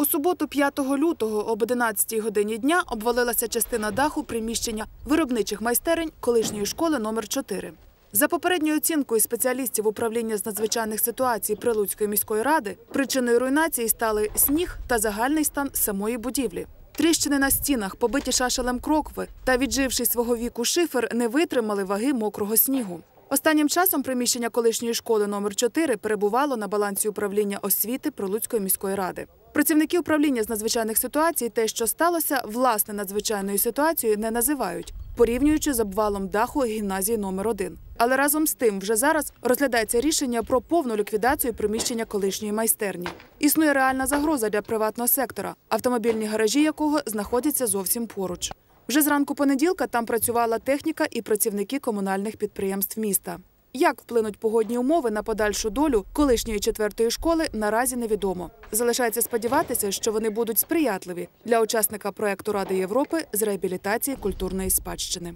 У суботу, 5 лютого, об 11 годині дня обвалилася частина даху приміщення виробничих майстерень колишньої школи номер 4 За попередньою оцінкою спеціалістів управління з надзвичайних ситуацій Прилуцької міської ради, причиною руйнації стали сніг та загальний стан самої будівлі. Тріщини на стінах, побиті шашелем крокви та відживший свого віку шифер не витримали ваги мокрого снігу. Останнім часом приміщення колишньої школи номер 4 перебувало на балансі управління освіти Прилуцької міської ради. Працівники управління з надзвичайних ситуацій те, що сталося, власне надзвичайною ситуацією не називають, порівнюючи з обвалом даху гімназії номер 1 Але разом з тим, вже зараз розглядається рішення про повну ліквідацію приміщення колишньої майстерні. Існує реальна загроза для приватного сектора, автомобільні гаражі якого знаходяться зовсім поруч. Вже зранку понеділка там працювала техніка і працівники комунальних підприємств міста. Як вплинуть погодні умови на подальшу долю колишньої четвертої школи, наразі невідомо. Залишається сподіватися, що вони будуть сприятливі для учасника проекту Ради Європи з реабілітації культурної спадщини.